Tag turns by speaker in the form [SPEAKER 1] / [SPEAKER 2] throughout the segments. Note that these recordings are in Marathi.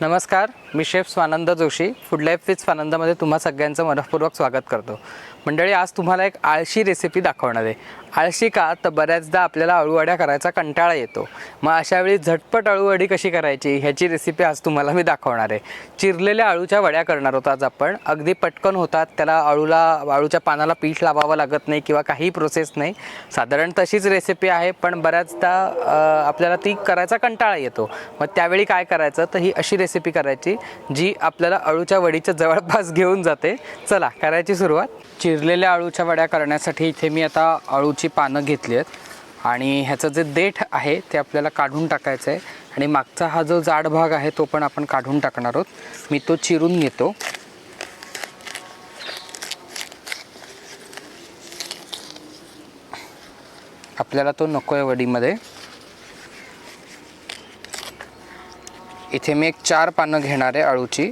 [SPEAKER 1] नमस्कार मी chef Swanand Joshi food life with स्वानंदमध्ये तुम्हा सगळ्यांचं मनपूर्वक स्वागत करतो. मंडळी आज तुम्हाला एक आळशी रेसिपी दाखवणार आहे. आळशी का? तर बऱ्याचदा आपल्याला अळूवड्या करायचा कंटाळा येतो. मग अशा वेळी झटपट अळूवडी कशी करायची? ह्याची रेसिपी आज तुम्हाला मी दाखवणार आहे. चिरलेल्या अळूच्या वड्या करणार होतो आज आपण. अगदी पटकन होतात. त्याला अळूला अळूच्या पानाला पीठ लावावं लागत नाही किंवा काही प्रोसेस नाही. साधारण तशीच रेसिपी आहे पण बऱ्याचदा आपल्याला ती करायचा कंटाळा येतो. मग त्यावेळी काय करायचं? तर ही अशी रेसिपी करायची जी आपल्याला अळूच्या वडीच्या जवळपास घेऊन जाते. चला करायची सुरुवात. चिरलेल्या अळूच्या वड्या करण्यासाठी इथे मी आता अळूची पानं घेतली आहेत. आणि ह्याचं जे देठ आहे ते आपल्याला काढून टाकायचं आहे. आणि मागचा हा जो जाड भाग आहे तो पण आपण काढून टाकणार आहोत. मी तो चिरून घेतो. आपल्याला तो नको आहे वडीमध्ये. इथे मी एक चार पानं घेणार आहे अळूची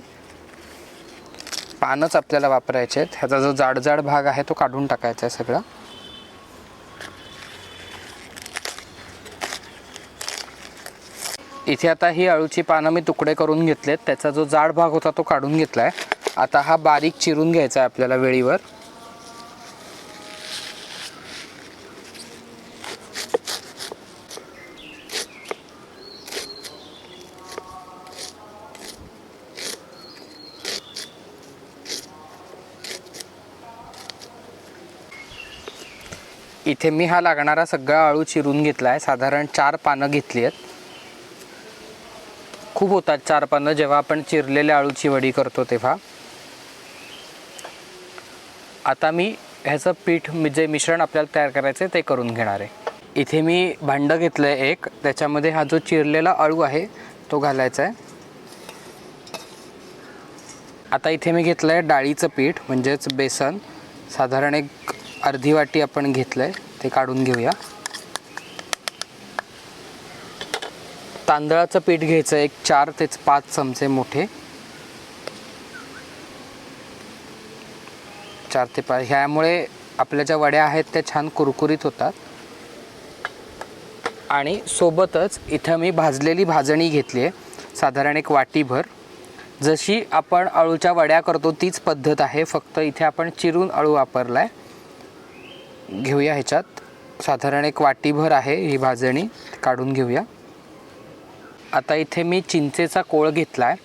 [SPEAKER 1] पानच आपल्याला वापरायचे आहेत. ह्याचा जो जाड जाड भाग आहे तो काढून टाकायचा आहे सगळा. इथे आता ही अळूची पानं मी तुकडे करून घेतलेत. त्याचा जो जाड भाग होता तो काढून घेतला आहे आता हा बारीक चिरून घ्यायचा आहे आपल्याला वेळीवर. इथे मी हा लागणारा सगळा अळू चिरून घेतला आहे साधारण चार पानं घेतली आहेत खूप होतात चार पानं. जेव्हा आपण चिरलेल्या अळूची वडी करतो तेव्हा. आता मी ह्याचं पीठ जे मिश्रण आपल्याला तयार करायचं आहे ते करून घेणार आहे. इथे मी भांडं घेतलं आहे एक. त्याच्यामध्ये हा जो चिरलेला अळू आहे तो घालायचा आहे आता इथे मी घेतलं आहे डाळीचं पीठ म्हणजेच बेसन. साधारण एक अर्धी वाटी आपण घेतलं आहे ते काढून घेऊया. तांदळाचं पीठ घ्यायचं एक चार ते पाच चमचे मोठे. चार ते पाच ह्यामुळे आपल्या ज्या वड्या आहेत त्या छान कुरकुरीत होतात. आणि सोबतच इथं मी भाजलेली भाजणी घेतली आहे साधारण एक वाटीभर. जशी आपण अळूच्या वड्या करतो तीच पद्धत आहे. फक्त इथे आपण चिरून अळू वापरला आहे घेऊया ह्याच्यात. साधारण एक वाटीभर आहे ही भाजणी. काढून घेऊया. आता इथे मी चिंचेचा कोळ घेतला आहे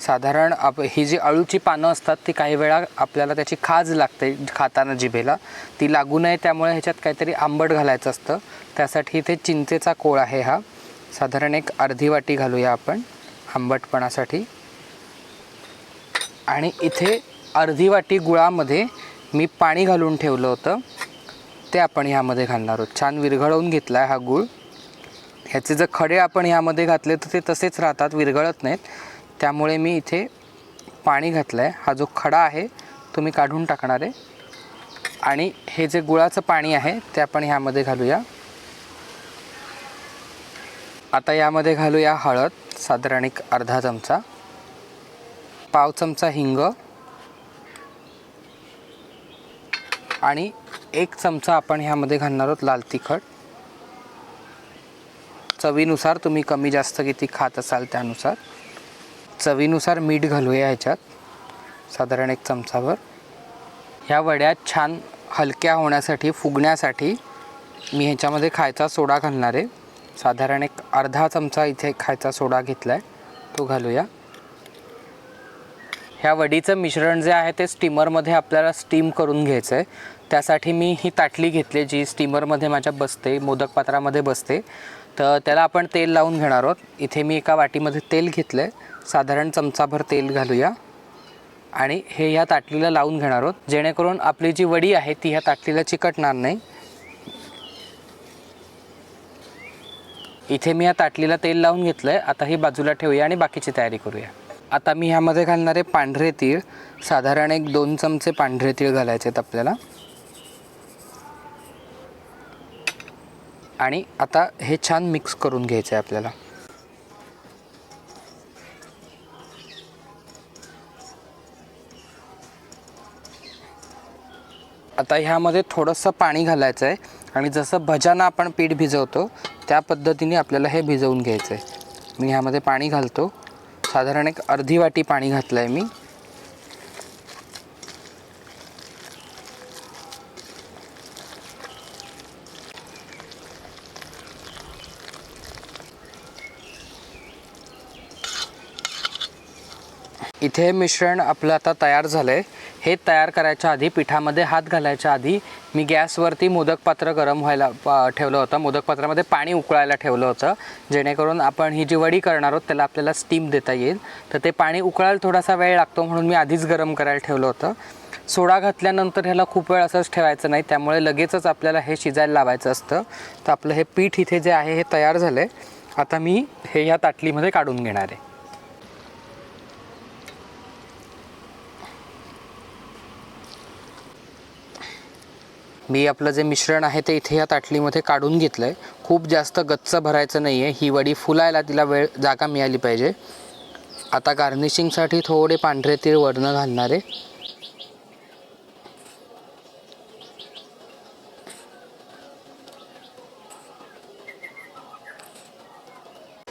[SPEAKER 1] साधारण आप ही जी अळूची पानं असतात ती काही वेळा आपल्याला त्याची खाज लागते खाताना जिभेला. ती लागू नये त्यामुळे ह्याच्यात काहीतरी आंबट घालायचं असतं. त्यासाठी इथे चिंचेचा कोळ आहे हा. साधारण एक अर्धी वाटी घालूया आपण आंबटपणासाठी. आणि इथे अर्धी वाटी गुळामध्ये मी पाणी घालून ठेवलं होतं. ते आपण ह्यामध्ये घालणार आहोत. छान विरघळवून घेतला आहे हा गूळ. ह्याचे जर खडे आपण ह्यामध्ये घातले तर ते तसेच राहतात विरघळत नाहीत. त्यामुळे मी इथे पाणी घातलं आहे हा जो खडा आहे तो मी काढून टाकणार आहे. आणि हे जे गुळाचं पाणी आहे ते आपण ह्यामध्ये घालूया. आता यामध्ये घालूया हळद साधारण एक अर्धा चमचा. पाव चमचा हिंग. आणि एक चमचा आपण ह्यामध्ये घालणार आहोत लाल तिखट. चवीनुसार तुम्ही कमी जास्त किती खात असाल त्यानुसार. चवीनुसार मीठ घालूया ह्याच्यात साधारण एक चमचाभर. ह्या वड्या छान हलक्या होण्यासाठी फुगण्यासाठी मी ह्याच्यामध्ये खायचा सोडा घालणार आहे. साधारण एक अर्धा चमचा इथे खायचा सोडा घेतला आहे तो घालूया. ह्या वडीचं मिश्रण जे आहे ते स्टीमरमध्ये आपल्याला स्टीम करून घ्यायचं आहे त्यासाठी मी ही ताटली घेतली जी स्टीमरमध्ये माझ्या बसते मोदक पात्रामध्ये बसते. तर त्याला आपण तेल लावून घेणार आहोत. इथे मी एका वाटीमध्ये तेल घेतलं आहे साधारण चमचाभर तेल घालूया. आणि हे ह्या ताटलीला लावून घेणार आहोत. जेणेकरून आपली जी वडी आहे ती ह्या ताटलीला चिकटणार नाही. इथे मी या ताटलीला तेल लावून घेतलं आहे आता ही बाजूला ठेवूया आणि बाकीची तयारी करूया. आता मी ह्यामध्ये घालणारे पांढरे तीळ साधारण एक दोन चमचे पांढरे तीळ घालायचे आहेत आपल्याला. आणि आता हे छान मिक्स करून घ्यायचं आहे आपल्याला. आता ह्यामध्ये थोडंसं पाणी घालायचं आहे आणि जसं भजाना आपण पीठ भिजवतो त्या पद्धतीने आपल्याला हे भिजवून घ्यायचं आहे. मी ह्यामध्ये पाणी घालतो. साधारण एक अर्धी वाटी पाणी घातलं आहे मी. इथे मिश्रण आपलं आता तयार झालं आहे हे तयार करायच्या आधी पिठामध्ये हात घालायच्या आधी मी गॅसवरती मोदक पात्र गरम व्हायला ठेवलं होतं. मोदक पात्रामध्ये पाणी उकळायला ठेवलं होतं. जेणेकरून आपण ही जी वडी करणार आहोत त्याला आपल्याला स्टीम देता येईल. तर ते पाणी उकळायला थोडासा वेळ लागतो म्हणून मी आधीच गरम करायला ठेवलं होतं. सोडा घातल्यानंतर ह्याला खूप वेळ असंच ठेवायचं नाही. त्यामुळे लगेचच आपल्याला हे शिजायला लावायचं असतं. तर आपलं हे पीठ इथे जे आहे हे तयार झालं आहे आता मी हे ह्या ताटलीमध्ये काढून घेणार आहे. मी आपलं जे मिश्रण आहे ते इथे या ताटलीमध्ये काढून घेतलं आहे खूप जास्त गच्च भरायचं नाही आहे ही वडी फुलायला तिला वेळ जागा मिळाली पाहिजे. आता गार्निशिंगसाठी थोडे पांढरे तीळ वर्ण घालणार आहे.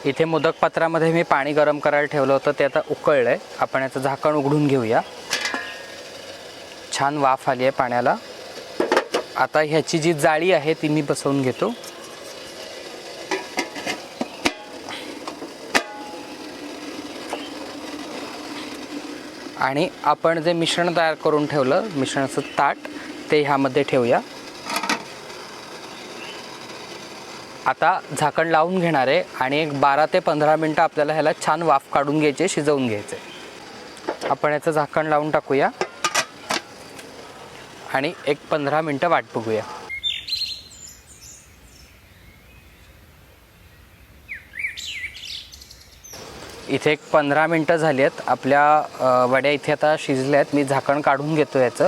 [SPEAKER 1] इथे मोदक पात्रामध्ये मी पाणी गरम करायला ठेवलं होतं. ते आता उकळलं आहे आपण याचं झाकण उघडून घेऊया. छान वाफ आली आहे पाण्याला. आता ह्याची जी जाळी आहे ती मी बसवून घेतो. आणि आपण जे मिश्रण तयार करून ठेवलं मिश्रणाचं ताट ते ह्यामध्ये ठेवूया. आता झाकण लावून घेणार आहे आणि एक बारा ते पंधरा मिनटं आपल्याला ह्याला छान वाफ काढून घ्यायचे शिजवून घ्यायचे. आपण याचं झाकण लावून टाकूया. आणि एक पंधरा मिनटं वाट बघूया. इथे एक पंधरा मिनटं झाली आहेत. आपल्या वड्या इथे आता शिजल्या आहेत. मी झाकण काढून घेतो याचं.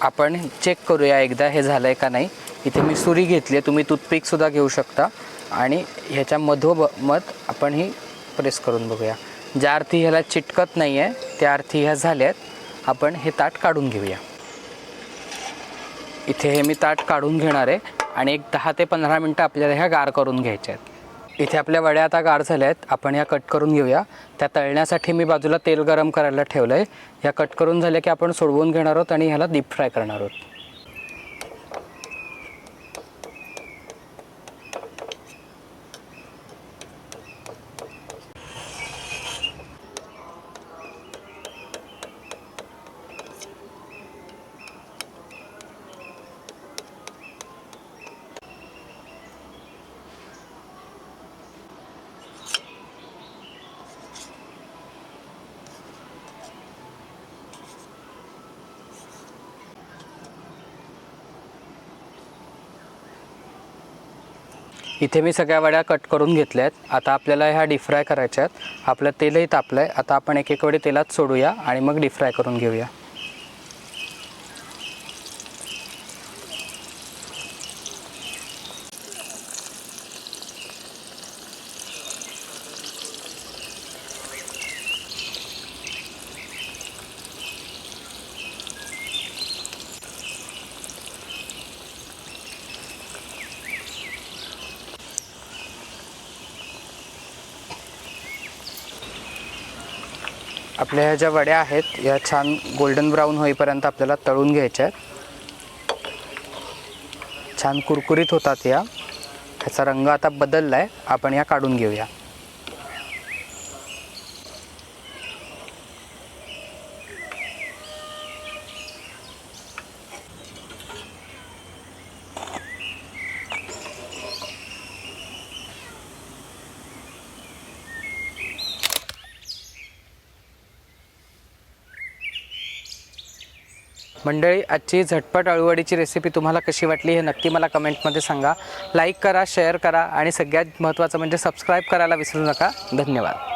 [SPEAKER 1] आपण चेक करूया एकदा हे झालं आहे का नाही. इथे मी सुरी घेतली आहे. तुम्ही टूथपिकसुद्धा घेऊ शकता. आणि ह्याच्या मधोमध आपण ही प्रेस करून बघूया. ज्या अर्थी ह्याला चिटकत नाही आहे त्या अर्थी ह्या झाल्या आहेत आपण हे ताट काढून घेऊया. इथे हे मी ताट काढून घेणार आहे आणि एक दहा ते पंधरा मिनटं आपल्याला ह्या गार करून घ्यायच्या आहेत. इथे आपल्या वड्या आता गार झाल्या आहेत आपण ह्या कट करून घेऊया. त्या तळण्यासाठी मी बाजूला तेल गरम करायला ठेवलं आहे ह्या कट करून झाल्या की आपण सोडवून घेणार आहोत आणि ह्याला डीप फ्राय करणार आहोत. इथे मी सगळ्या वड्या कट करून घेतल्या आहेत आता आपल्याला ह्या डीफ्राय करायच्या आहेत आपलं तेलही तापलं आहे आता आपण एक एक वडी तेलात सोडूया आणि मग डीफ्राय करून घेऊया. आपल्या ह्या ज्या वड्या आहेत या छान गोल्डन ब्राऊन होईपर्यंत आपल्याला तळून घ्यायच्या आहेत. छान कुरकुरीत होतात या. ह्याचा रंग आता बदलला आहे आपण या काढून घेऊया. मंडळी आजची झटपट अळूवडीची रेसिपी तुम्हाला कशी वाटली हे नक्की मला कमेंटमध्ये सांगा. लाईक करा शेअर करा आणि सगळ्यात महत्त्वाचं म्हणजे सबस्क्राईब करायला विसरू नका. धन्यवाद.